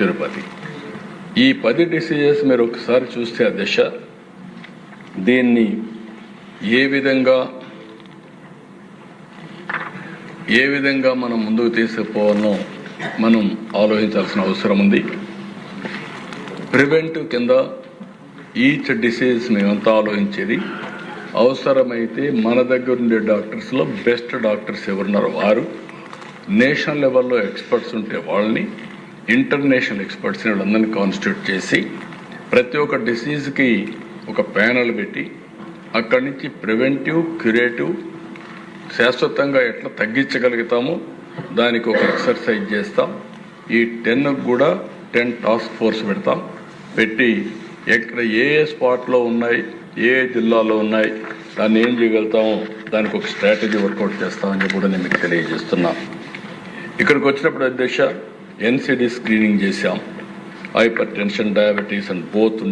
తిరుపతి. ఈ పది డిసీజెస్ మీరు ఒకసారి చూస్తే ఆ దశ దీన్ని ఏ విధంగా ఏ విధంగా మనం ముందుకు తీసుకుపోవాలనో మనం ఆలోచించాల్సిన అవసరం ఉంది. ప్రివెంటివ్ కింద ఈచ్ డిసీజ్ మేమంతా ఆలోచించేది అవసరమైతే మన దగ్గర ఉండే డాక్టర్స్లో బెస్ట్ డాక్టర్స్ ఎవరున్నారో వారు నేషనల్ లెవెల్లో ఎక్స్పర్ట్స్ ఉంటే వాళ్ళని ఇంటర్నేషనల్ ఎక్స్పర్ట్స్ని వాళ్ళందరినీ కాన్స్టిట్యూట్ చేసి ప్రతి ఒక్క డిసీజ్కి ఒక ప్యానల్ పెట్టి అక్కడి నుంచి ప్రివెంటివ్ క్యురేటివ్ శాశ్వతంగా ఎట్లా తగ్గించగలుగుతామో దానికి ఒక ఎక్సర్సైజ్ చేస్తాం. ఈ టెన్ కూడా టెన్ టాస్క్ ఫోర్స్ పెడతాం. పెట్టి ఎక్కడ ఏ ఏ స్పాట్లో ఉన్నాయి ఏ జిల్లాలో ఉన్నాయి దాన్ని ఏం చేయగలుగుతామో దానికి ఒక స్ట్రాటజీ వర్కౌట్ చేస్తామని కూడా నేను మీకు తెలియజేస్తున్నా. ఇక్కడికి వచ్చినప్పుడు అధ్యక్ష ఎన్సిడి స్క్రీనింగ్ చేశాం. Hypertension diabetes and both